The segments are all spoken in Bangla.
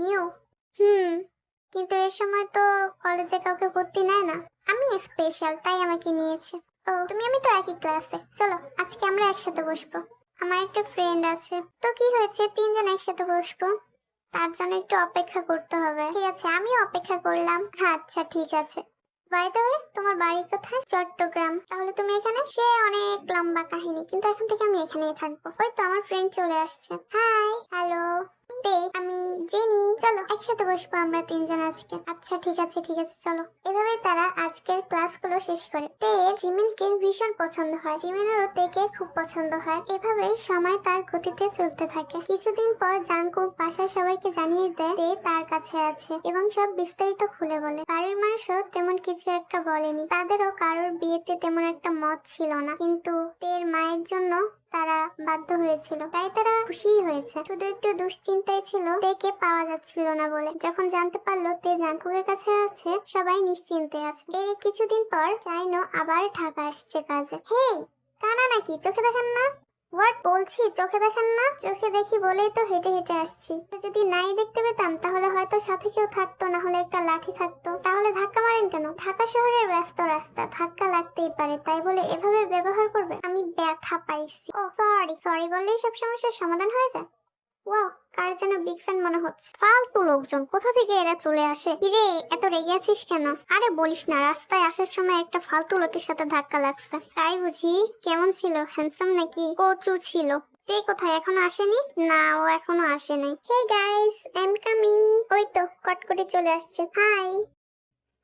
নিউ হুম, কিন্তু এ সময় তো কলেজে কাউকে ভর্তি নেয় না। আমি স্পেশাল তাই আমাকে নিয়েছে। ও, তুমি, আমি তো একই ক্লাসে চলো, আজকে আমরা একসাথে বসবো। আমার একটা ফ্রেন্ড আছে। তো কি হয়েছে? তিনজন একসাথে বসবো? তার জন্য একটু অপেক্ষা করতে হবে। ঠিক আছে, আমিও অপেক্ষা করলাম। আচ্ছা ঠিক আছে। বাই দ্য ওয়ে তোমার বাড়ি কোথায়? চট্টগ্রাম। তাহলে তুমি এখানে? সে অনেক লম্বা কাহিনী, কিন্তু এখন থেকে আমি এখানেই থাকব। ওই তো, আমার ফ্রেন্ড চলে আসছে। হাই হ্যালো আমি জেনি। চলো, একসাথে বসবো আমরা তিনজন আজকে। আচ্ছা ঠিক আছে ঠিক আছে, চলো। এভাবে তারা আজকের ক্লাসগুলো শেষ করে। তে জিমিনকে ভীষণ পছন্দ হয়। জিমিনেরও তেকে খুব পছন্দ হয়। এভাবে সময় তার গতিতে চলতে থাকে। কিছুদিন পর জাঙ্কুক বাসায় সবাইকে জানিয়ে দেয় তে তার কাছে আছে এবং সব বিস্তারিত খুলে বলে। বাড়ির মানুষও তেমন কিছু একটা বলেনি। তাদেরও কারোর বিয়েতে তেমন একটা মত ছিল না। কিন্তু তের মায়ের জন্য তারা বাধ্য হয়েছিল। তাই তারা খুশি হয়েছে। শুধু একটু দুশ্চিন্তায় ছিল তেকে পাওয়া যাচ্ছিল না বলে। যখন জানতে পারল তে জাঙ্কুকের কাছে আছে, সবাই নিশ্চিন্তে আছে। এর কিছুদিন পর চাইনো আবার ঢাকা আসছে কাজে। হেই, কানা নাকি? চোখে দেখেন না? হোয়াট বলছি? চোখে দেখেন না? চোখে দেখি বলেই তো হেঁটে হেঁটে আসছি। যদি নাই দেখতে পেতাম, তাহলে হয়তো সাথে কেউ থাকতো, না হলে একটা লাঠি থাকতো। তাহলে ধাক্কা মারেন কেন? ঢাকা শহরের ব্যস্ত রাস্তা, ধাক্কা লাগতেই পারে, তাই বলে এভাবে ব্যবহার করবে আমি ব্যথা পাইছি। ও সরি সরি বললেই সব সমস্যার সমাধান হয়ে যায়। ওয়াও কার যেন বিগ ফ্যান মনে হচ্ছে। ফালতু লোকজন, কোথা থেকে এরা চলে আসে? কিরে, এত রেগে আছিস কেন? আরে বলিস না, রাস্তায় আসার সময় একটা ফালতু লোকের সাথে ধাক্কা লাগছে। তাই বুঝি, কেমন ছিল? হ্যান্ডসাম নাকি? কচু ছিল। তে কোথায়, এখনও আসেনি? না, ও এখনও আসেনি hey guys I am coming ওই তো, কটকটি চলে আসছে। হাই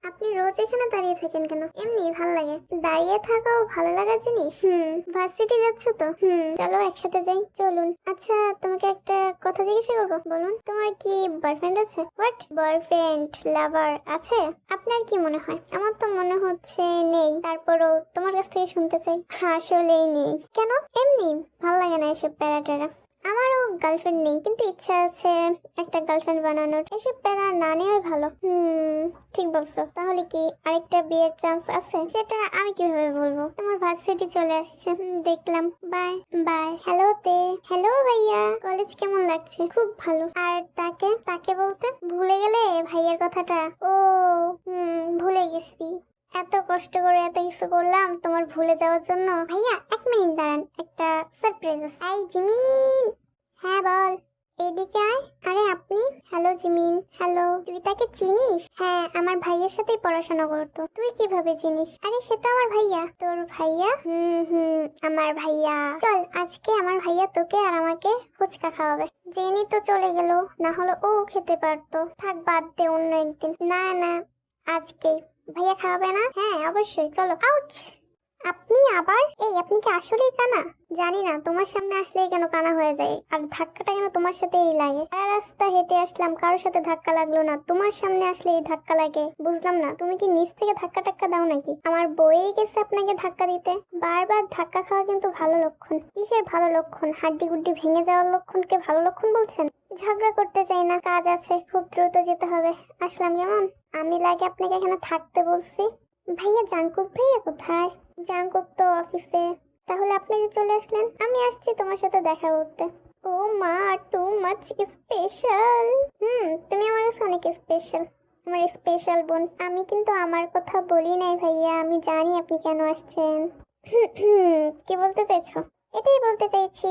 আপনি রোজ এখানে দাঁড়িয়ে থাকেন কেন? এমনি ভালো লাগে। দাঁড়িয়ে থাকাও ভালো লাগার জিনিস? হুম ভার্সিটি যাচ্ছ তো? হুম, চলো একসাথে যাই, চলুন। আচ্ছা তোমাকে একটা কথা জিজ্ঞাসা করব, বলুন। তোমার কি বয়ফ্রেন্ড আছে? হোয়াট বয়ফ্রেন্ড লাভার আছে? আপনার কি মনে হয়? আমার তো মনে হচ্ছে নেই। তারপরও তোমার কাছ থেকে শুনতে চাই। আসলেই নেই। কেন? এমনি, ভালো লাগে না এসব প্যারা ট্যারা আমারও গার্লফ্রেন্ড নেই, কিন্তু ইচ্ছা আছে একটা গার্লফ্রেন্ড বানানোর। এসব প্যারা না নেওয়াই ভালো। হুম, ঠিক বলছো। তাহলে কি আরেকটা বিয়ের চান্স আছে? সেটা আমি কীভাবে বলব? তোমার ভার্সিটি চলে আসছে। দেখলাম। বাই। বাই। হ্যালো তে। হ্যালো ভাইয়া। কলেজ কেমন লাগছে? খুব ভালো। আর তাকে? তাকে বলতে ভুলে গেলে ভাইয়ার কথাটা? ও, হুম, ভুলে গেছি। এত কষ্ট করে এত কিছু করলাম তোমার ভুলে যাওয়ার জন্য। ভাইয়া, এক মিনিট দাঁড়ান। একটা সারপ্রাইজ আছে। আই জিমিন! হ্যাঁ বল। এদিকে আয়। আরে, আপনি? Hello, Jimin. হ্যালো। তুই তাকে চিনিস? হ্যাঁ আমার ভাইয়ের সাথেই পড়াশোনা করতো। তুই কীভাবে চিনিস? আরে, সে তো আমার ভাইয়া। তোর ভাইয়া? হুম হুম, আমার ভাইয়া। চল, আজকে আমার ভাইয়া তোকে আর আমাকে ফুচকা খাওয়াবে। জেনি তো চলে গেল। না হলে ও খেতে পারতো। থাক, বাদ দে অন্য একদিন। না না, আজকেই। ভাইয়া খাওয়াবে না? হ্যাঁ অবশ্যই। চলো, আউচ! আপনি আবার? এই, আপনি কি আসলেই কানা? জানি না, তোমার সামনে আসলেই কেন কানা হয়ে যায়? আর ধাক্কাটা কেন তোমার সাথেই লাগে? রাস্তা হেঁটে আসলাম, কারোর সাথে ধাক্কা লাগল না। তোমার সামনে আসলে এই ধাক্কা লাগে। বুঝলাম না, তুমি কি নিচ থেকে ধাক্কা টাক্কা দাও নাকি? আমার বইয়ে গেছে আপনাকে ধাক্কা দিতে। বারবার ধাক্কা খাওয়া কিন্তু ভালো লক্ষণ। কিসের ভালো লক্ষণ? হাড্ডি গুড্ডি ভেঙে যাওয়ার লক্ষণকে ভালো লক্ষণ বলছেন? ঝগড়া করতে চাই না, কাজ আছে, খুব দ্রুত যেতে হবে। আসলাম কেমন? আমি লাগে আপনাকে এখানে থাকতে বলছি। ভাইয়া জাঙ্কুক ভাইয়া কোথায়? জাঙ্কুক তো অফিসে। তাহলে আপনি যে চলে আসলেন, আমি আসছি তোমার সাথে দেখা করতে। ও মা টু মাচ স্পেশাল হুম, তুমি আমার কাছে অনেক স্পেশাল আমার স্পেশাল বোন। আমি কিন্তু আমার কথা বলি নাই ভাইয়া, আমি জানি আপনি কেন আসছেন। কি বলতে চাইছো? এটাই বলতে চাইছি।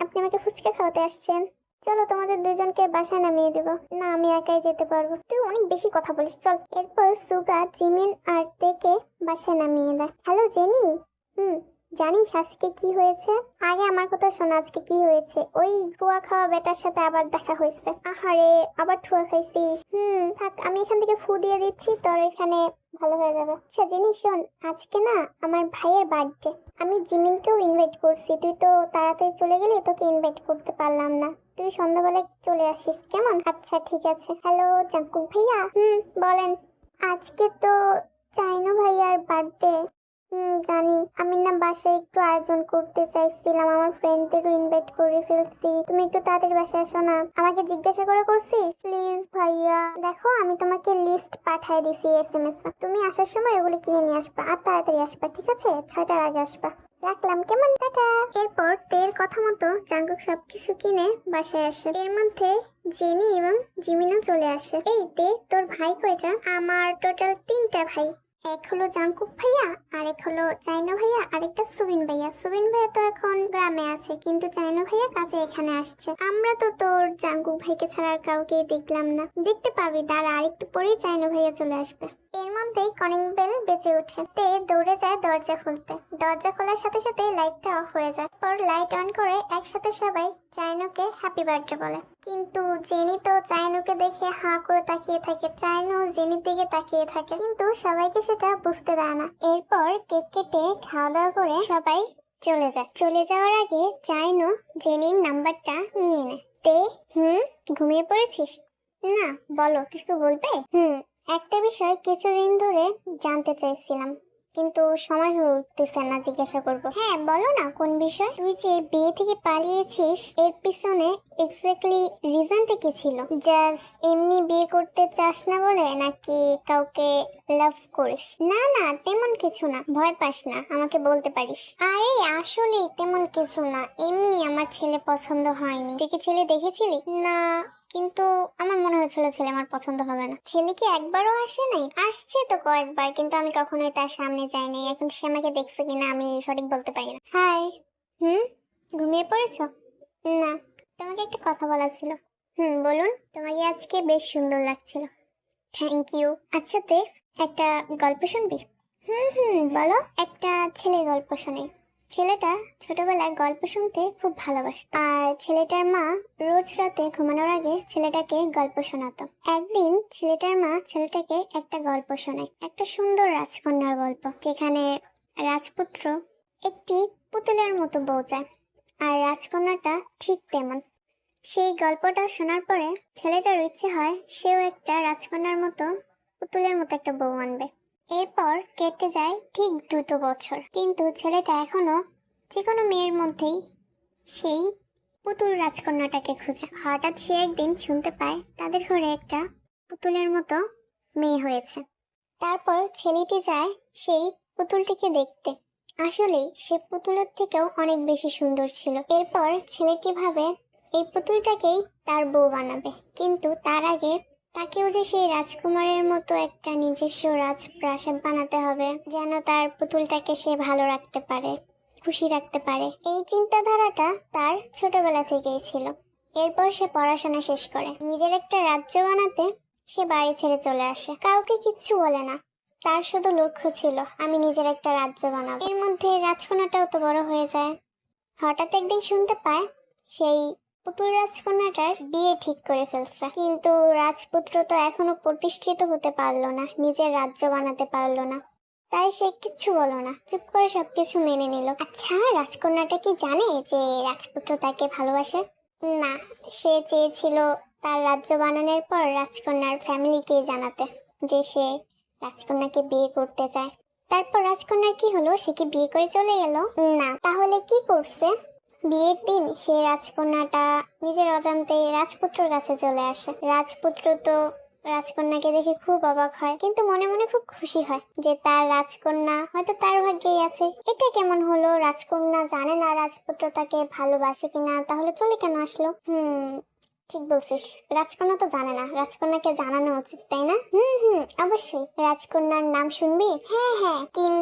আপনি আমাকে ফুচকা খাওয়াতে আসছেন। চলো তোমাদের দুজনকে বাসায় নামিয়ে দেবো। না, আমি একাই যেতে পারব। তুই অনেক বেশি কথা বলিস, চল। এরপর সুগা, জিমিন আর তেকে বাসায় নামিয়ে দেয়। Hello, Jenny? হুম। জানিস আজকে কি হয়েছে? আগে আমার কথা শোনা, আজকে কি হয়েছে? ওই ঠুয়া খাওয়া বেটার সাথে আবার দেখা হয়েছে। আহারে, আবার ঠুয়া খাইছিস? হুম, থাক, আমি এখান থেকে ফু দিয়ে দিচ্ছি, তোর এখানে ভালো হয়ে যাবে। আচ্ছা জিনিস শোন, আজকে না আমার ভাইয়ের বার্থডে। আমি জিমিনকেও ইনভাইট করছি, তুই তো তাড়াতাড়ি চলে গেলি, তোকে ইনভাইট করতে পারলাম না। তুই সন্ধ্যাবেলায় চলে আসিস, কেমন? আচ্ছা ঠিক আছে। হ্যালো জাঙ্কুক ভাইয়া? হুম, বলেন। আজকে তো চাইনো ভাইয়ার বার্থডে। হুম জানি। আমি না বাসায় একটু আয়োজন করতে চাইছিলাম। আমার ফ্রেন্ডদেরও ইনভাইট করে ফেলছি। তুমি একটু তাড়াতাড়ি বাসায় আসো না। আমাকে জিজ্ঞাসা করে করছিস? প্লিজ ভাইয়া। দেখো আমি তোমাকে লিস্ট পাঠিয়ে দিছি এস এম এস তুমি আসার সময় ওগুলো কিনে নিয়ে আসবা। আর তাড়াতাড়ি আসবা ঠিক আছে? ছয়টার আগে আসবা। রাখলাম কেমন? টাটা। এরপর তের কথা মতো জাঙ্কুক সবকিছু কিনে বাসায় আসে। এর মধ্যে জেনি এবং জিমিনও চলে আসে। এই তে তোর ভাই কয়টা? আমার টোটাল তিনটা ভাই। এক হলো জাঙ্কুক ভাইয়া, আরেক হলো চাইনো ভাইয়া, আরেকটা সুবিন ভাইয়া। সুবিন ভাইয়া তো এখন গ্রামে আছে, কিন্তু চাইনো ভাইয়া কাজে এখানে আসছে। আমরা তো তোর জাঙ্কুক ভাইকে ছাড়া আর কাউকে দেখলাম না। দেখতে পাবি দাঁড়া আরেকটু পরেই চাইনা ভাইয়া চলে আসবে। এর মধ্যেই কলিং বেল বেজে ওঠে। তে দৌড়ে যায় দরজা খুলতে। দরজা খোলার সাথে সাথে লাইটটা অফ হয়ে যায়। পর লাইট অন করে একসাথে সবাই চাইনুকে হ্যাপি বার্থডে বলে। কিন্তু জেনি তো চাইনুকে দেখে হাঁ করে তাকিয়ে থাকে। চাইনু জেনির দিকে তাকিয়ে থাকে। কিন্তু সবাইকে সেটা বুঝতে দেয় না। এরপর কেক কেটে খাওয়া দাওয়া করে সবাই চলে যায়। চলে যাওয়ার আগে চাইনু জেনির নাম্বারটা নিয়ে নেয়। তে, হুম, ঘুমিয়ে পড়েছিস? না, বলো, কিছু বলবে? হুম একটা বিষয় কিছুদিন ধরে জানতে চাইছিলাম, কিন্তু সময় হয়ে উঠতেছে না, জিজ্ঞাসা করব। হ্যাঁ বলো না কোন বিষয়? তুই যে বিয়ে থেকে পালিয়েছিস, এর পিছনে এক্স্যাক্টলি রিজনটা কি ছিল? জাস্ট এমনি বিয়ে করতে চাস না বলে নাকি কাউকে লাভ করিস? না না, তেমন কিছু না। ভয় পাস না, আমাকে বলতে পারিস। আরে আসলে তেমন কিছু না। এমনি আমার ছেলে পছন্দ হয়নি। তুই কি ছেলে দেখেছিলি? না। কিন্তু আমার মনে হয়েছিল ছেলে আমার পছন্দ হবে না। ছেলে কি একবারও আসে নাই? আসছে তো কয়েকবার, কিন্তু আমি কখনোই তার সামনে যাইনি এখন সে আমাকে দেখছে কিনা আমি সঠিক বলতে পারি না। হাই, হুম? ঘুমিয়ে পড়েছো? না। তোমাকে একটা কথা বলা ছিল। হুম, বলুন। তোমাকে আজকে বেশ সুন্দর লাগছিল। থ্যাংক ইউ আচ্ছা তে, একটা গল্প শুনবি? হুম হুম, বলো। একটা ছেলের গল্প শুনি ছেলেটা ছোটবেলায় গল্প শুনতে খুব ভালোবাসত। আর ছেলেটার মা রোজ রাতে ঘুমানোর আগে ছেলেটাকে গল্প শোনাতো। একদিন ছেলেটার মা ছেলেটাকে একটা গল্প শোনায়। একটা সুন্দর রাজকন্যার গল্প, যেখানে রাজপুত্র একটি পুতুলের মতো বউ চায়, আর রাজকন্যাটা ঠিক তেমন। সেই গল্পটা শোনার পরে ছেলেটার ইচ্ছে হয়, সেও একটা রাজকন্যার মতো পুতুলের মতো একটা বউ আনবে। এরপর কেটে যায় ঠিক দুটো বছর। কিন্তু ছেলেটা এখনও যে কোনো মেয়ের মধ্যেই সেই পুতুল রাজকন্যাটাকে খুঁজে। হঠাৎ সে একদিন শুনতে পায় তাদের ঘরে একটা পুতুলের মতো মেয়ে হয়েছে। তারপর ছেলেটি যায় সেই পুতুলটিকে দেখতে। আসলে সে পুতুলের থেকেও অনেক বেশি সুন্দর ছিল। এরপর ছেলেটি ভাবে, এই পুতুলটাকেই তার বউ বানাবে। কিন্তু তার আগে তাকেও যে সেই রাজকুমারের মতো একটা নিজস্ব রাজপ্রাসাদ বানাতে হবে, যেন তার পুতুলটাকে সে ভালো রাখতে পারে, খুশি রাখতে পারে। এই চিন্তাধারাটা তার ছোটবেলা থেকেই ছিল। এরপর সে পড়াশোনা শেষ করে। নিজের একটা রাজ্য বানাতে সে বাড়ি ছেড়ে চলে আসে। কাউকে কিচ্ছু বলে না। তার শুধু লক্ষ্য ছিল, আমি নিজের একটা রাজ্য বানাবো। এর মধ্যে রাজকন্যাটাও তো বড় হয়ে যায়। হঠাৎ একদিন শুনতে পায়, সেই পুতুল রাজকন্যাটার বিয়ে ঠিক করে ফেলছে। কিন্তু রাজপুত্র তো এখনও প্রতিষ্ঠিত হতে পারল না, নিজের রাজ্য বানাতে পারল না। তাই সে কিচ্ছু বলো না, চুপ করে সবকিছু মেনে নিল। আচ্ছা রাজকন্যাটা কি জানে যে রাজপুত্র তাকে ভালোবাসে? না, সে চেয়েছিল তার রাজ্য বানানোর পর রাজকন্যার ফ্যামিলিকে জানাতে যে সে রাজকন্যাকে বিয়ে করতে চায়। তারপর রাজকন্যার কি হলো, সে কি বিয়ে করে চলে গেল? না, তাহলে কি করছে? বিয়ের দিন সে রাজকন্যাটা নিজের অজান্তে রাজপুত্রর কাছে চলে আসে। রাজপুত্র তো রাজকন্যাকে দেখে খুব অবাক হয়, কিন্তু মনে মনে খুব খুশি হয় যে তার রাজকন্যা হয়তো তার ভাগ্যেই আছে। এটা কেমন হলো? রাজকন্যা জানে না রাজপুত্র তাকে ভালোবাসে কিনা, তাহলে চলে কেন আসলো? হুম ঠিক বলছিস। রাজকন্যা তো জানে না। রাজকন্যাকে জানানো উচিত, তাই না? হুম হুম, অবশ্যই। রাজকন্যার নাম শুনবি? হ্যাঁ হ্যাঁ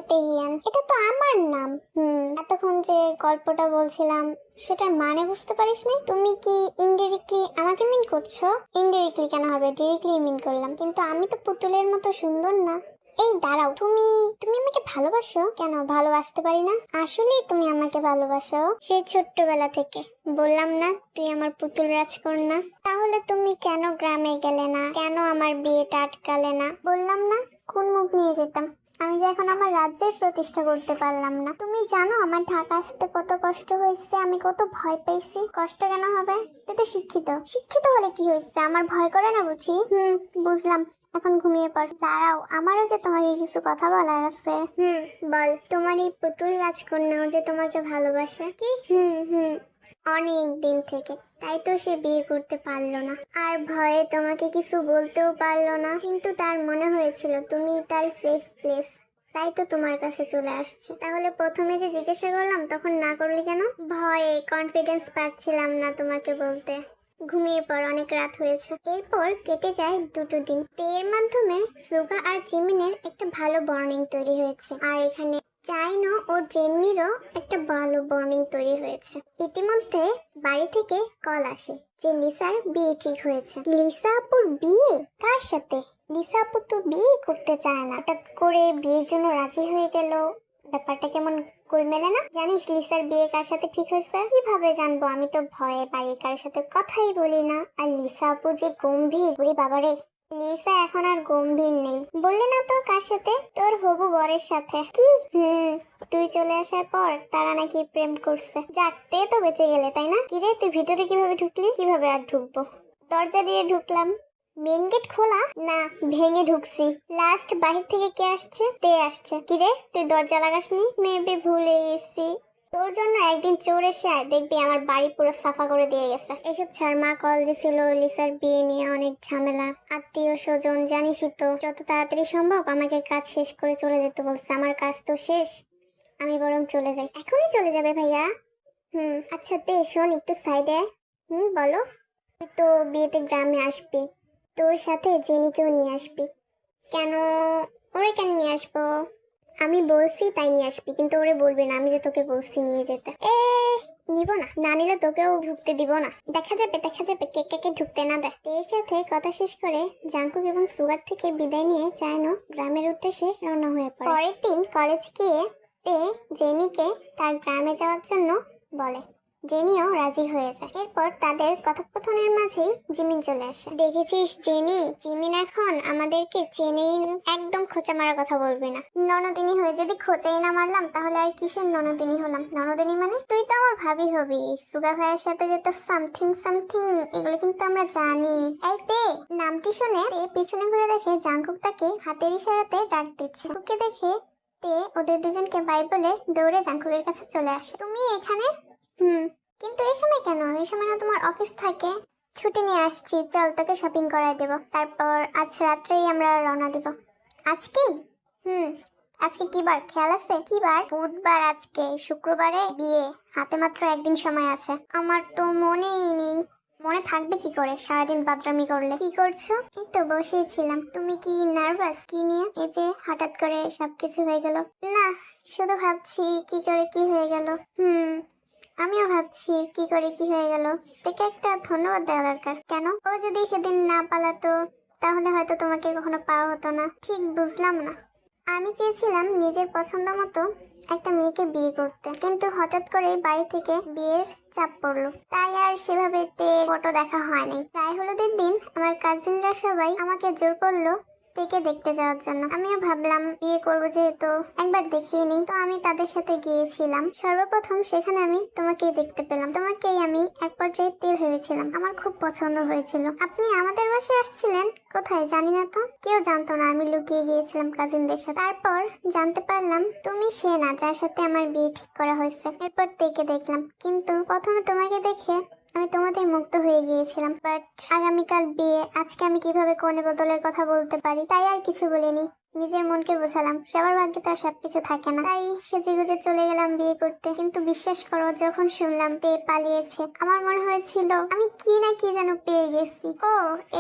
তেহিয়ান। এটা তো আমার নাম। হুম, এতক্ষণ যে গল্পটা বলছিলাম, সেটার মানে বুঝতে পারিস না তুমি কি ইনডিরেক্টলি আমাকে মিন করছ? ইনডিরেক্টলি কেন হবে? ডিরেক্টলি মিন করলাম। কিন্তু আমি তো পুতুলের মতো সুন্দর না। এই দাঁড়াও, তুমি তুমি আমাকে ভালোবাসো? কেন, ভালোবাসতে পারি না? আসলেই তুমি আমাকে ভালোবাসো সেই ছোট্টবেলা থেকে। বললাম না, তুই আমার পুতুল রাজকন্যা। তাহলে তুমি কেন গ্রামে গেলে না? কেন আমার বিয়েটা আটকালে না? বললাম না, কোন মুখ নিয়ে যেতাম? আমি যে এখন আমার রাজ্যের প্রতিষ্ঠা করতে পারলাম না। তুমি জানো আমার ঢাকা আসতে কত কষ্ট হয়েছে, আমি কত ভয় পেয়েছি কষ্ট কেন হবে? তুই তো শিক্ষিত। শিক্ষিত হলে কি হয়েছে? আমার ভয় করে না বুঝি? হুম, বুঝলাম। এখন ঘুমিয়ে পড়। দাঁড়াও আমারও যে তোমাকে কিছু কথা বলার আছে। হুম। বল তোমার এই পুতুল রাজকন্যাও যে তোমাকে ভালোবাসে কি? হুম হুম। অনেক দিন থেকে তাই তো সে বিয়ে করতে পারল না। আর ভয়ে তোমাকে কিছু বলতেও পারল না। কিন্তু তার মনে হয়েছিল তুমি তার সেফ প্লেস তাই তো তোমার কাছে চলে আসছে। তাহলে প্রথমে যে জিজ্ঞাসা করলাম তখন না করলি কেন? ভয়ে কনফিডেন্স পাচ্ছিলাম না তোমাকে বলতে। ঘুমিয়ে পর অনেক রাত হয়েছে। এরপর কেটে যায় দুটো দিন। এর মাধ্যমে সুগা আর জিমিনের একটা ভালো বর্নিং তৈরি হয়েছে। আর এখানে চাইনো ও জেন্নিরও একটা ভালো বর্নিং তৈরি হয়েছে। ইতিমধ্যে বাড়ি থেকে কল আসে যে লিসার বিয়ে ঠিক হয়েছে। লিসা আপুর বিয়ে? কার সাথে? লিসা আপু তো বিয়ে করতে চায় না। হঠাৎ করে বিয়ের জন্য রাজি হয়ে গেল। ব্যাপারটা কেমন গোল মেলে না জানিস লিসার বিয়ে কার সাথে ঠিক হয়েছে? কীভাবে জানব? আমি তো ভয়ে বাড়ির কারোর সাথে কথাই বলি না। আর লিসা আপু যে গম্ভীর ওরে বাবারে। লিসা এখন আর গম্ভীর নেই। বললি না তো কার সাথে? তোর হবু বরের সাথে। কি? হুম। তুই চলে আসার পর তারা নাকি প্রেম করছে। যাক, তে তো বেঁচে গেলে, তাই না? কিরে, তুই ভিতরে কীভাবে ঢুকলি? কীভাবে আর ঢুকবো? দরজা দিয়ে ঢুকলাম। মেন গেট খোলা? না, ভেঙে ঢুকছি। লাস্ট বাহির থেকে কে আসছে? তে আসছে। কিরে, তুই দরজা লাগাসনি? মেবি ভুলে গেছি তোর জন্য একদিন চোর এসে দেখবি আমার বাড়ি পুরো সাফা করে দিয়ে গেছে। এসব ছাড়, মা কল দিছিল লিসার বিয়ে নিয়ে অনেক ঝামেলা। আত্মীয় স্বজন জানিসই তো, যত তাড়াতাড়ি সম্ভব আমাকে কাজ শেষ করে চলে যেতে বলছে। আমার কাজ তো শেষ, আমি বরং চলে যাই। এখনই চলে যাবে ভাইয়া? হুম আচ্ছা তে শোন একটু সাইডে হুম, বলো। তুই তো বিয়েতে গ্রামে আসবি। তোর সাথে জেনিকেও নিয়ে আসবি। কেন? ওরে কেন নিয়ে আসব? আমি বলছি তাই নিয়ে আসবি, কিন্তু ওরে বলবি না, আমি যে তোকে বলছি নিয়ে যেতে। এ, নিব না। না নিলে তোকেও ঢুকতে দিব না। দেখা যাবে দেখা যাবে, কে কে কে ঢুকতে না দেয়। এর সাথে কথা শেষ করে জাঙ্কুক এবং সুগার থেকে বিদায় নিয়ে চায়নো গ্রামের উদ্দেশ্যে রওনা হয়ে পড়ে। পরের দিন কলেজ গিয়ে তে জেনিকে তার গ্রামে যাওয়ার জন্য বলে। জেনিও রাজি হয়ে যায়। এরপর তাদের কথোপকথনের মাঝেই জিমিন চলে আসে। দেখেছিস জেনি? জিমিন এখন আমাদেরকে চেনেই একদম খোঁচা মারার কথা বলবি না। ননদিনী হয়ে যদি খোঁচাই না মারলাম, তাহলে আর কিসের ননদিনী হলাম? ননদিনী মানে? তুই তো আমার ভাবি হবি। সুগা ভাইয়ের সাথে যেটা সামথিং সামথিং এগুলো কিন্তু আমরা জানি। এই তে, নামটি শুনে তে পিছনে ঘুরে দেখে জাঙ্কুক তাকে হাতের ইশারাতে ডাক দিচ্ছে। ওকে দেখে তে ওদের দুজনকে বাই বলে দৌড়ে জাঙ্কুকের কাছে চলে আসে। তুমি এখানে হুম, কিন্তু এই সময় কেন? এই সময় না তোমার অফিস থাকে। ছুটি নিয়ে আসছি, চল তোকে শপিং করাই দেব। তারপর আজ রাত্রেই আমরা রওনা দিব। আজকেই হুম, আজকে কি বার? খেয়াল আছে? কি বার? বুধবার আজকে, শুক্রবারে বিয়ে। হাতে মাত্র একদিন সময় আছে। আমার তো মনেই নেই। মনে থাকবে কি করে? সারাদিন বাদরামি করলে। কি করছ? এই তো বসেই ছিলাম। তুমি কি নার্ভাস কি নিয়ে? এই যে হঠাৎ করে সবকিছু হয়ে গেল। না, শুধু ভাবছি কি করে কি হয়ে গেল। হুম আমিও ভাবছি কি করে কি হয়ে গেল। তোকে একটা ধন্যবাদ দেওয়া দরকার। কেন? ও যদি সেদিন না পালাতো, তাহলে হয়তো তোমাকে কখনো পাওয়া হতো না। ঠিক বুঝলাম না। আমি চেয়েছিলাম নিজের পছন্দ মতো একটা মেয়েকে বিয়ে করতে। কিন্তু হঠাৎ করে বাড়ি থেকে বিয়ের চাপ পড়ল। তাই আর সেভাবে তে ফটো দেখা হয়নি। তাই হলুদের দিন আমার কাজিনরা সবাই আমাকে জোর করল তেকে দেখতে যাওয়ার জন্য। আমিও ভাবলাম বিয়ে করব যেহেতু। একবার দেখিয়ে নিই। তো আমি তাদের সাথে গিয়েছিলাম। সর্বপ্রথম সেখানে আমি তোমাকেই দেখতে পেলাম। তোমাকেই আমি এক পর্যায়ে ভেবেছিলাম। আমার খুব পছন্দ হয়েছিল। আপনি আমাদের বাসায় আসছিলেন? কোথায়? জানি না তো। কেউ জানতো না আমি লুকিয়ে গিয়েছিলাম কাজিনদের সাথে। তারপর জানতে পারলাম তুমি সে না, যার সাথে আমার বিয়ে ঠিক করা হয়েছে। এরপর তেকে দেখলাম। কিন্তু প্রথমে তোমাকে দেখে আমি তোমাদের মুক্ত হয়ে গিয়েছিলাম বাট আগামীকাল বিয়ে, আজকে আমি কীভাবে কোণে বদলের কথা বলতে পারি, তাই আর কিছু বলিনি। নিজের মনকে বোঝালাম, সবার ভাগ্যে তো আর সবকিছু থাকে না। তাই সেজে গুজে চলে গেলাম বিয়ে করতে, কিন্তু বিশ্বাস করো, যখন শুনলাম পেয়ে পালিয়েছে, আমার মনে হয়েছিল, আমি কি না কি যেন পেয়ে গেছি। ও,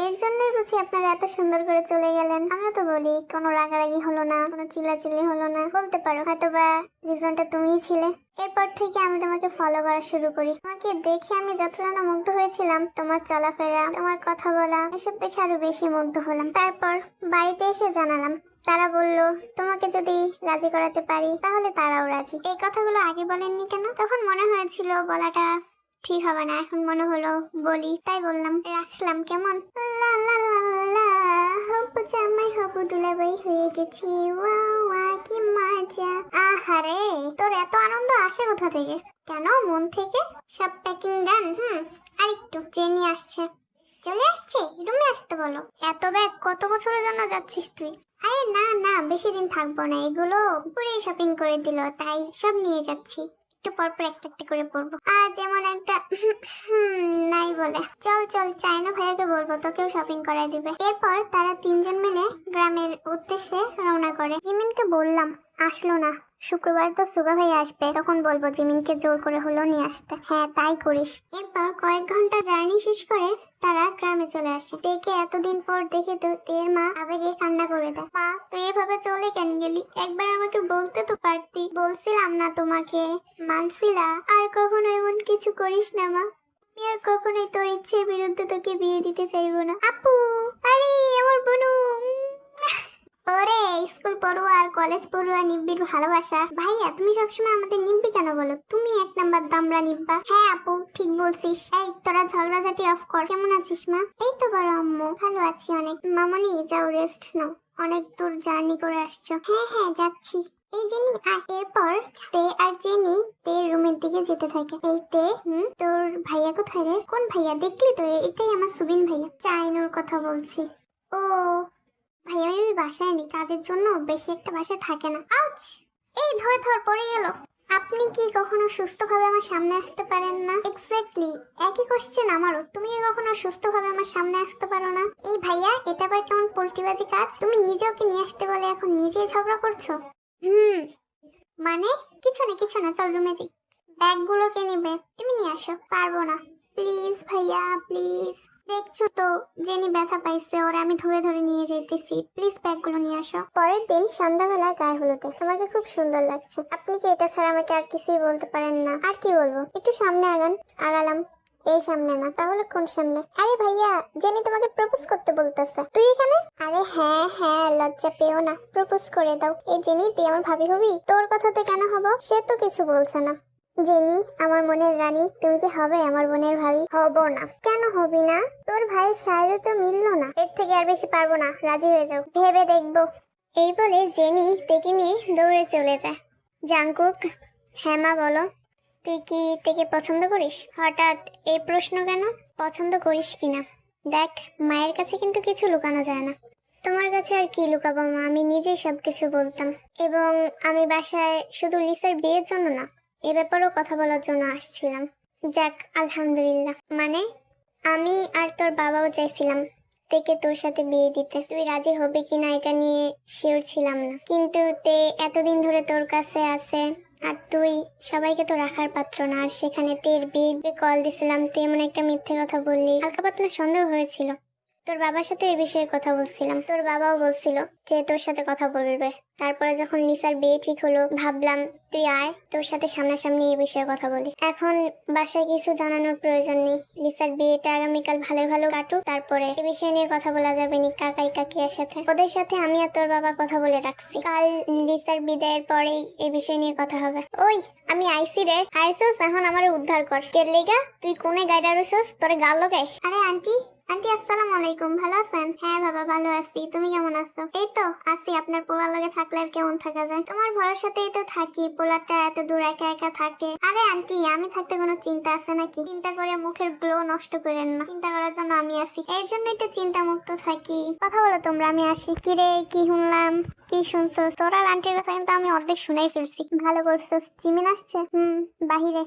এর জন্যই বুঝি আপনারা এত সুন্দর করে চলে গেলেন। আমিও তো বলি, কোনো রাগারাগি হলো না, কোনো চিল্লাচিল্লি হলো না। বলতে পারো হয়তো বা রিজনটা তুমিই ছিলে। এরপর থেকে আমি তোমাকে ফলো করা শুরু করি। তোমাকে দেখে আমি যতটা মুগ্ধ হয়েছিলাম, তোমার চলাফেরা, তোমার কথা বলা, এসব দেখে আরও বেশি মুগ্ধ হলাম। তারপর বাড়িতে এসে জানালাম। তারা বলল, তোমাকে যদি রাজি করাতে পারি, তাহলে তারাও রাজি। এই কথাগুলো আগে বলেননি কেন? তখন মনে হয়েছিল, বলাটা ঠিক হবে না। এখন মনে হলো, বলি। তাই বললাম, রাখলাম কেমন? লা লা লা হয়ে গেছি। কি আহারে, তোর এত আনন্দ আসে কোথা থেকে? কেন, মন থেকে? সব প্যাকিং আসছে। চলে আসছে? আসতে বলো। এত ব্যাগ কত বছরের জন্য যাচ্ছিস তুই? আরে না না, বেশি দিন থাকব না। এগুলো পুরে শপিং করে দিল, তাই সব নিয়ে যাচ্ছি। একটু পর একটা একটা করে বলব। আর যেমন একটা নাই বলে। চল চল চাইনা ভাইয়াকে বলব, তোকেও শপিং করাই দিবে। এরপর তারা তিনজন মিলে গ্রামের উদ্দেশ্যে রওনা করে। জিমিনকে বললাম, আসলো না। শুক্রবার তো সুগা ভাই আসবে, তখন বলব জিমিনকে জোর করে হলো নিয়ে আসতে। হ্যাঁ তাই করিস। এরপর কয়েক ঘণ্টা জার্নি শেষ করে তারা গ্রামে চলে আসে। দেখে এতদিন পর দেখে তো তের মা আবেগে কান্না করে দেয়। মা, তুই এভাবে চলে কেন গেলি? একবার আমাকে বলতে তো পারতি। বলছিলাম না তোমাকে, মানছিলা। আর কখনো এমন কিছু করিস না, মা। আমি আর কখনোই তোর ইচ্ছের বিরুদ্ধে তোকে বিয়ে দিতে চাইব না। আপু! আরে, আমার বোনু ওরে স্কুল পড়ুয়া আর কলেজ পড়ুয়া নিব্বির ভালোবাসা। ভাইয়া, তুমি সবসময় আমাদের নিব্বি কেন বলো? তুমি এক নাম্বার দামরা নিব্বা। হ্যাঁ আপু, ঠিক বলছিস। এই, তোরা ঝগড়াঝাটি অফ কর। কেমন আছিস, মা? এই তো বড় আম্মু। ভালো আছি অনেক। মামনি, যাও রেস্ট নাও। অনেক দূর জার্নি করে আসছো। হ্যাঁ হ্যাঁ যাচ্ছি। এই জেনি, আয়। এরপর তে আর জেনি তে রুমের দিকে যেতে থাকে। এই তে, হুম, তোর ভাইয়া কোথায় রে? কোন ভাইয়া? দেখলি তো এটাই আমার সুবিন ভাইয়া। চাইনোর কথা বলছি। ও ভাইয়া আমি বাসায় নেই, কাজের জন্য বেশি একটা বাসায় থাকে না। আউচ! এই ধর ধর, পড়ে গেল। আপনি কি কখনো সুস্থভাবে আমার সামনে আসতে পারেন না? এক্স্যাক্টলি একই কোশ্চেন আমারও। তুমি কখনো সুস্থভাবে আমার সামনে আসতে পারো না? এই ভাইয়া, এটা আবার কেমন পোল্ট্রিবাজি কাজ? তুমি নিজেও কি নিয়ে আসতে বলে এখন নিজেই ঝগড়া করছ? হুম মানে কিছু না কিছু না, চল রুমে যাই। ব্যাগগুলো কে নেবে? তুমি নিয়ে আসো, পারব না। প্লিজ ভাইয়া প্লিজ দেখছ তো, জেনি ব্যথা পাইছে, ওরা আমি ধরে ধরে নিয়ে যাইতেছি। প্লিজ ব্যাগগুলো নিয়ে আসো। পরের দিন সন্ধ্যাবেলা গায়ে হলুদে। তোমাকে খুব সুন্দর লাগছে। আপনি কি এটা ছাড়া আমাকে আর কিছুই বলতে পারেন না? আর কি বলব? একটু সামনে আগান। আগালাম। এই সামনে না, তাহলে কোন সামনে? আরে ভাইয়া, জেনি তোমাকে প্রপোজ করতে বলতেছে। তুই এখানে? আরে হ্যাঁ হ্যাঁ লজ্জা পেও না। প্রপোজ করে দাও। এই জেনি, তুই আমার ভাবি হবি? তোর কথাতে কেন হব? সে তো কিছু বলছে না। জেনি, আমার মনের রানী, তুমি কি হবে আমার বোনের ভাবি? হব না। কেন হবি না? তোর ভাইয়ের শায়েরও তো মিললো না। এর থেকে আর বেশি পারব না। রাজি হয়ে যাও। ভেবে দেখব। এই বলে জেনি তেকে নিয়ে দৌড়ে চলে যায়। জাঙ্কুক হ্যাঁ মা, বলো। তুই কি তেকে পছন্দ করিস? হঠাৎ এই প্রশ্ন কেন? পছন্দ করিস কিনা দেখ, মায়ের কাছে কিন্তু কিছু লুকানো যায় না। তোমার কাছে আর কি লুকাবো মা? আমি নিজেই সব কিছু বলতাম। এবং আমি বাসায় শুধু লিসার বিয়ের জন্য না এ ব্যাপারেও কথা বলার জন্য আসছিলাম। যাক, আলহামদুলিল্লাহ। মানে আমি আর তোর বাবাও চাইছিলাম তেকে তোর সাথে বিয়ে দিতে। তুই রাজি হবে কি না এটা নিয়ে শিওর ছিলাম না। কিন্তু তে এতদিন ধরে তোর কাছে আছে আর তুই সবাইকে তো রাখার পাত্র না। আর সেখানে তের বিয়ে কল দিছিলাম তুই এমন একটা মিথ্যে কথা বললি। হালকা পাতলা সন্দেহ হয়েছিল। তোর বাবার সাথে এই বিষয়ে কথা বলছিলাম। তোর বাবাও বলছিল যে তোর সাথে কথা বলবে। তারপরে যখন লিসার বিয়ে ঠিক হলো, ভাবলাম তুই আয়, তোর সাথে সামনাসামনি এই বিষয়ে কথা বলি। এখন বাসায় কিছু জানানোর প্রয়োজন নেই। লিসার বিয়েটা আগামীকাল ভালো ভালো কাটুক, তারপরে এই বিষয় নিয়ে কথা বলা যাবে নি কাকাই কাকিয়ার সাথে। ওদের সাথে আমি আর তোর বাবা কথা বলে রাখছি। কাল লিসার বিদায়ের পরেই এই বিষয় নিয়ে কথা হবে। ওই, আমি আইসি রে। আইসোস, এখন আমার উদ্ধার কর। কেরলিগা তুই কোনে গাইডা রইছস তোরে গাল লগে আরে আন্টি আন্টি, আসসালামু আলাইকুম। ভালো আছেন? হ্যাঁ বাবা, ভালো আছি। তুমি কেমন আছো? এই তো, আছি। আপনার পোলার লগে থাকলে আর কেমন থাকা যায়? তোমার ভরসাতেই তো থাকি। পোলারটা এত দূর একা একা থাকে। আরে আন্টি, আমি থাকতে কোনো চিন্তা আছে নাকি? চিন্তা করে মুখের গ্লো নষ্ট করেন না। চিন্তা করার জন্য আমি আছি। এই জন্যই তো চিন্তা মুক্ত থাকি। কথা বলো তোমরা, আমি আসি কি রে, কি শুনলাম? কি শুনছো? তোরা আন্টির কথা কিন্তু আমি অর্ধেক শুনেই ফেলছি। ভালো করছ? জিমিন আসছে? হুম, বাহিরে।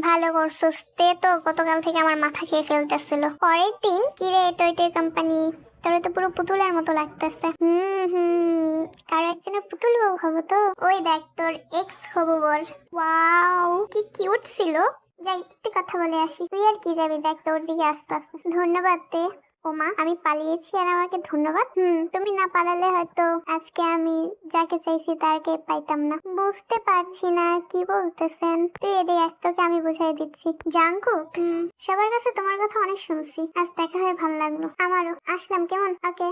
ভালো করছস। তে তো, গতকাল থেকে আমার মাথা খেয়ে ফেলতেছিল। পরের দিন, কিরে টয় কোম্পানি? তোর তো পুরো পুতুলের মতো লাগতেছে। হুম হুম। কারও একজনের পুতুল বউ হব তো? ওই দেখ, তোর এক্স হব বল। ওয়াও, কি কিউট ছিল। যাই, একটু কথা বলে আসি। তুই আর কি যাবি? দেখ, তোর দিকে আস্তে আস্তে। ধন্যবাদ তে ওমা আমি পালিয়েছি আর আমাকে ধন্যবাদ। হুম তুমি না পালালে হয়তো আজকে আমি যাকে চাইছি তাকে পাইতাম না। বুঝতে পারছি না কি বলতেছেন। তুই এদিকে এক তোকে আমি বুঝাই দিচ্ছি। জাঙ্কু সবার কাছে তোমার কথা অনেক শুনছি। আজ দেখা হয়ে ভালো লাগল। আমারও। আসলাম কেমন? ওকে।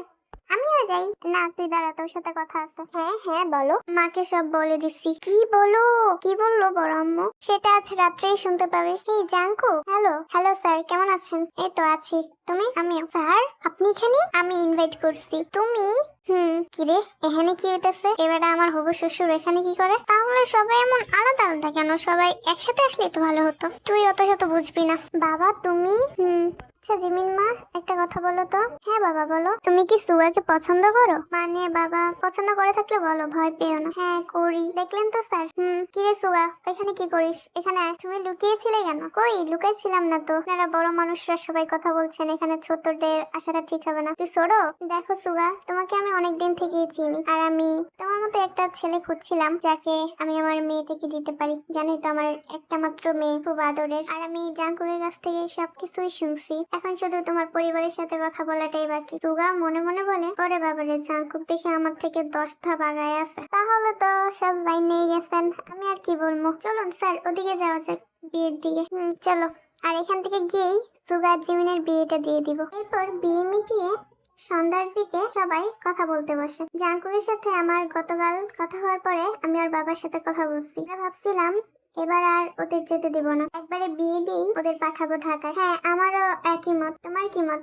আমিও যাই। না তুই দাঁড়া তোর সাথে কথা আছে। হ্যাঁ হ্যাঁ বলো। মাকে সব বলে দিচ্ছি। কি বলো? কি বলল বড় আম্মু? সেটা আজ রাত্রেই শুনতে পাবে। এই জাঙ্কু হ্যালো? হ্যালো স্যার কেমন আছেন? এই তো আছি। তুমি? আমিও। স্যার আপনি এখানে? আমি ইনভাইট করছি। তুমি? হুম কিরে এখানে কি হইতেছে? এবারে আমার হবু শ্বশুর এখানে কি করে? তাহলে সবাই এমন আলাদা আলাদা কেন? সবাই একসাথে আসলে তো ভালো হতো। তুই অত শত বুঝবি না। বাবা তুমি? হুম। আচ্ছা জিমিন মা একটা কথা বলো তো। হ্যাঁ বাবা বলো। তুমি কি সুগাকে পছন্দ করো? মানে বাবা পছন্দ করে থাকলে বলো ভয় পেও না। হ্যাঁ করি। দেখলেন তো স্যার? হুম কি রে সুগা এখানে কি করিস? এখানে তুমি লুকিয়েছিলে কেন? কই? লুকাইছিলাম না তো। আপনারা বড় মানুষরা সবাই কথা বলছেন এখানে ছোটদের আসাটা ঠিক হবে না। তুই ছোড়ো দেখো সুগা তোমাকে আমি অনেকদিন থেকেই চিনি। আর আমি তোমার মতো একটা ছেলে খুঁজছিলাম যাকে আমি আমার মেয়েটাকে দিতে পারি। জানি তো আমার একটা মাত্র মেয়ে খুব আদরের। আর আমি জাঙ্কুরের কাছ থেকে সবকিছুই শুনছি। এখন শুধু তোমার পরিবারের সাথে কথা বলাটাই বাকি। সুগা মনে মনে বলে পরে বাবারে, জাঙ্কুক দেখে আমার থেকে দশ ধাপ আগায় আছে। তাহলে তো সব লাইন নিয়ে গেছেন, আমি আর কি বলব? চলুন স্যার, ওদিকে যাওয়া যাক বিয়ের দিকে। হুম, চলো। আর এখান থেকে গিয়েই সুগার জিমিনের বিয়েটা দিয়ে দিব। এরপর বিয়ে মিটিয়ে সন্ধ্যার দিকে সবাই কথা বলতে বসে। জাঙ্কুকের সাথে আমার গতকাল কথা হওয়ার পরে আমি আর বাবার সাথে কথা বলছি। ভাবছিলাম এবার আর ওদের যেতে দিব না। একবারে বিয়ে দিই ওদের পাঠাবো ঢাকায়। হ্যাঁ আমারও একই মত। তোমার কি মত?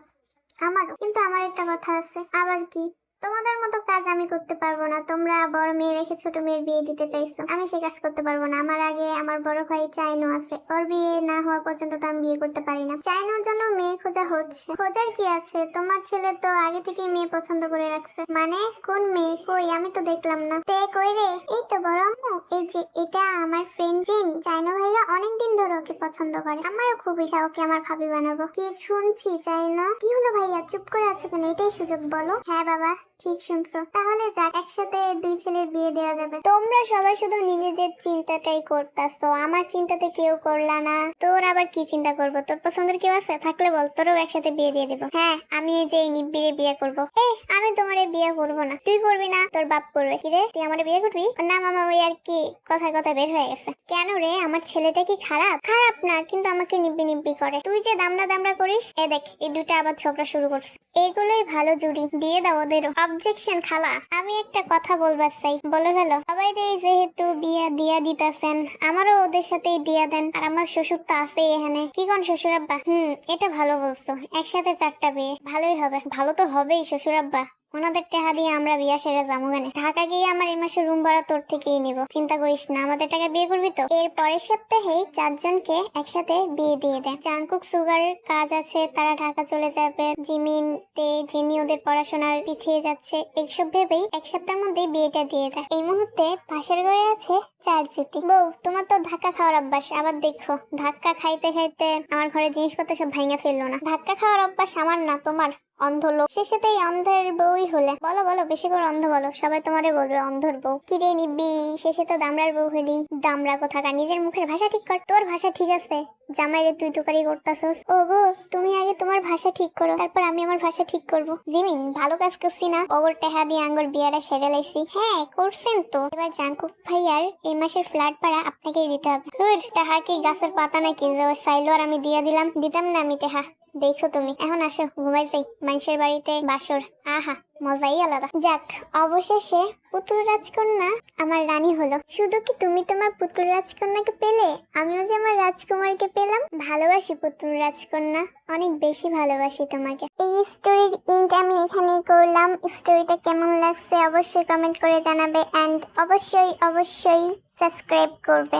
আমারও। কিন্তু আমার একটা কথা আছে। আবার কি? তোমাদের মতো কাজ আমি করতে পারব না। তোমরা বড় মেয়ে রেখে ছোট মেয়ের বিয়ে দিতে চাইছো। আমি সে কাজ করতে পারব না। আমার আগে আমার বড় ভাই চাইনো আছে। ওর বিয়ে না হওয়া পর্যন্ত তো আমি বিয়ে করতে পারি না। চাইনোর জন্য মেয়ে খোঁজা হচ্ছে। খোঁজার কি আছে? তোমার ছেলে তো আগে থেকেই মেয়ে পছন্দ করে রাখছে। মানে কোন মেয়ে? কই? আমি তো দেখলাম না। তে, কই রে? এই তো বড় আম্মু। এই যে, এটা আমার ফ্রেন্ড জেনি। চাইনো ভাইয়া অনেকদিন ধরে ওকে পছন্দ করে। আমারও খুব ইচ্ছা ওকে আমার ভাবি বানাবো। কি শুনছি চাইনো? কি হলো ভাইয়া? চুপ করে আছো কেন? এটাই সুযোগ বলো। হ্যাঁ বাবা। ঠিক শুনছো। তাহলে যাক, একসাথে দুই ছেলের বিয়ে দেওয়া যাবে। তোমরা সবাই শুধু নিজেদের চিন্তাটাই করতাছো। আমার চিন্তাতে কেউ করলা না। তোর আবার কি চিন্তা করব? তোর পছন্দের কেউ আছে? থাকলে বল, তোরও একসাথে বিয়ে দিয়ে দেবো। হ্যাঁ আমি এই যে নিব্বিরে বিয়ে করব। এ আমি তোমার বিয়ে করব না। তুই করবি না, তোর বাপ করবে। কি রে? তুই আমার বিয়ে করবি? না মামা ওই আর কি কথায় কথায় বের হয়ে গেছে। কেন রে? আমার ছেলেটা কি খারাপ? খারাপ না, কিন্তু আমাকে নিব্বি নিব্বি করে। তুই যে দামড়া দামড়া করিস, এ দেখ, এই দুটা আবার ঝগড়া শুরু করছে। এইগুলোই ভালো জুড়ি। দিয়ে দাও ওদেরও। অবজেকশন খালা। আমি একটা কথা বলবার চাই। বলে ফেলো। সবাই যেহেতু বিয়া দিয়া দিতেছেন, আমারও ওদের সাথেই দিয়া দেন। আর আমার শ্বশুর তো আছেই এখানে। কি কোন শ্বশুর আব্বা হুম, এটা ভালো বলছো। একসাথে চারটা বিয়ে। ভালোই হবে। ভালো তো হবেই শ্বশুর আব্বা ওনাদের টাকা দিয়ে আমরা বিয়া সেরে যাব কেন? ঢাকা গিয়ে আমার এই মাসে রুম ভাড়া তোর থেকেই নিব। চিন্তা করিস না, আমাদের টাকা বিয়ে করবি তো? এর পরের সপ্তাহেই চারজনকে একসাথে বিয়ে দিয়ে দেয়। চাঙ্কুক সুগারের কাজ আছে, তারা ঢাকা চলে যাবে। জিমিন, তে জেনি ওদের পড়াশোনার পিছিয়ে যাচ্ছে এইসব ভেবেই এক সপ্তাহের মধ্যেই বিয়েটা দিয়ে দেয়। এই মুহূর্তে পাশের ঘরে আছে চার জুটি বউ, তোমার তো ধাক্কা খাওয়ার অভ্যাস, আবার দেখো। ধাক্কা খাইতে খাইতে আমার ঘরে জিনিসপত্র সব ভাঙা ফেলল না। ধাক্কা খাওয়ার অভ্যাস আমার না, তোমার। অন্ধ লোক। শেষেতেই অন্ধের বউই হলে। বলো বলো, বেশি করে অন্ধ বলো। সবাই তোমারে বলবে অন্ধর বউ। কি রে নিবি? শেষে তো দামড়ার বউ হলি। দামড়া কোথাকার? নিজের মুখের ভাষা ঠিক কর। তোর ভাষা ঠিক আছে। জামাই রে, তুই তুকারি করতাছস। ও গো তুমি আগে তোমার ভাষা ঠিক করো। তারপর আমি আমার ভাষা ঠিক করব। জিমিন, ভালো কাজ করছি না? ওগর টেহা দিয়ে আঙ্গুর বিয়াটা সেরে লাইছি। হ্যাঁ করছেন তো। এবার জাঙ্কুক ভাইয়ার এই মাসের ফ্ল্যাট ভাড়া আপনাকেই দিতে হবে। হুর টাহা কি গাছের পাতা নাকি? যে ওই চাইলো আর আমি দিয়ে দিলাম। দিতাম না আমি টাহা। দেখো তুমি, এখন আসো, ঘুমাই যাই। মানুষের বাড়িতে বাসর। আহা, মজাই আলাদা। যাক, অবশেষে পুতুল রাজকন্যা আমার রানী হলো। শুধু কি তুমি তোমার পুতুল রাজকন্যাকে পেলে? আমিও যে আমার রাজকুমারকে পেলাম। ভালোবাসি পুতুল রাজকন্যা। অনেক বেশি ভালোবাসি তোমাকে। এই স্টোরির ইন্ট আমি এখানেই করলাম। স্টোরিটা কেমন লাগছে অবশ্যই কমেন্ট করে জানাবে। অ্যান্ড অবশ্যই অবশ্যই সাবস্ক্রাইব করবে।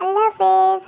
আল্লাহ হাফেজ।